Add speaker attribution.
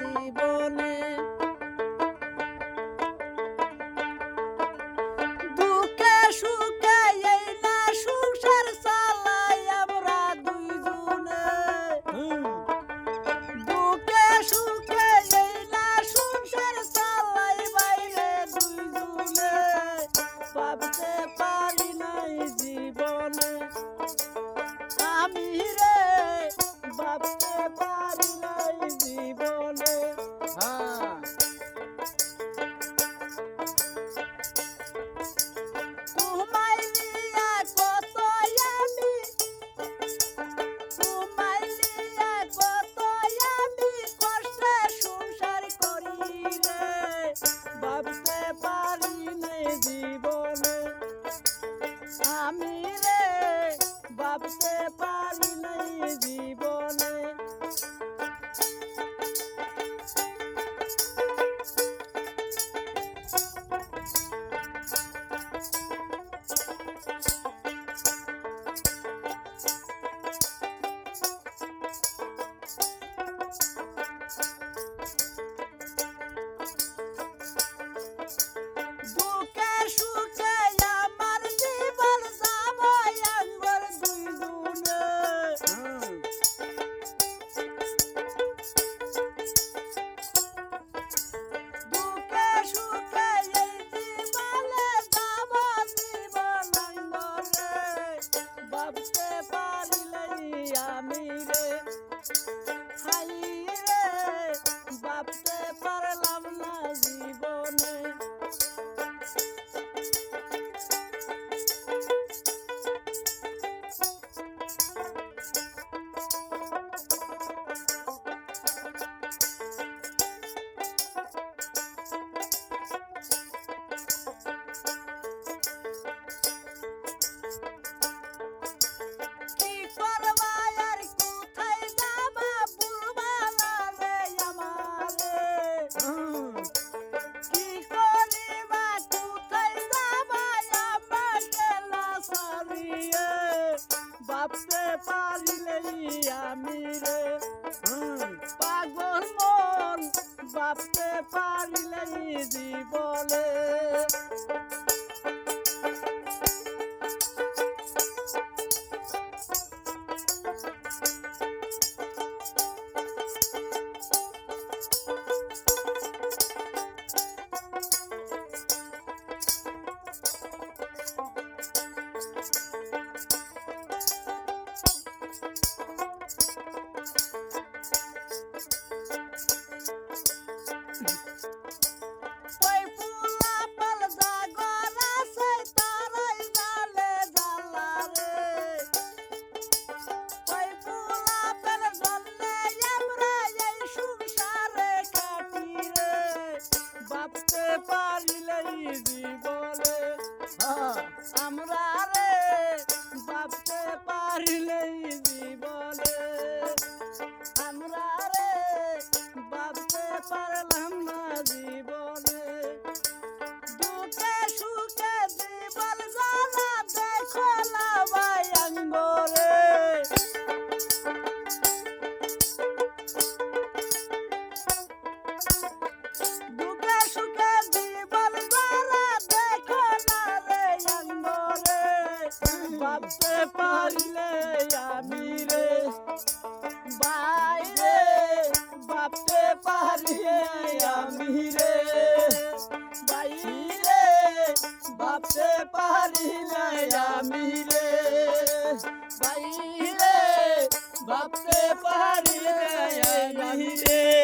Speaker 1: জীবনে। দুঃখে সুখে এই না সংসার চালাই আমরা দুইজনে। দুঃখে সুখে এই না সংসার চালাই বাইরে দুইজনে। ভাবতে পারি নাই জীবনে। আমি রে ভাবতে পারি নাই জীবনে।
Speaker 2: হ্যাঁ।
Speaker 1: পারিলেই আমি রে পাগল মন ভাবতে পারিলেই জীবনে। ভাবতে পারিলেই জীবনে।
Speaker 2: হ্যাঁ।
Speaker 1: আমরা রে ভাবতে পারিলেই ভাবতে পারিলে আমি রে। বাইরে ভাবতে পারিলে আমি রে। বাইরে ভাবতে পারিলে আমি রে। বাইরে ভাবতে পারিলে আমি রে।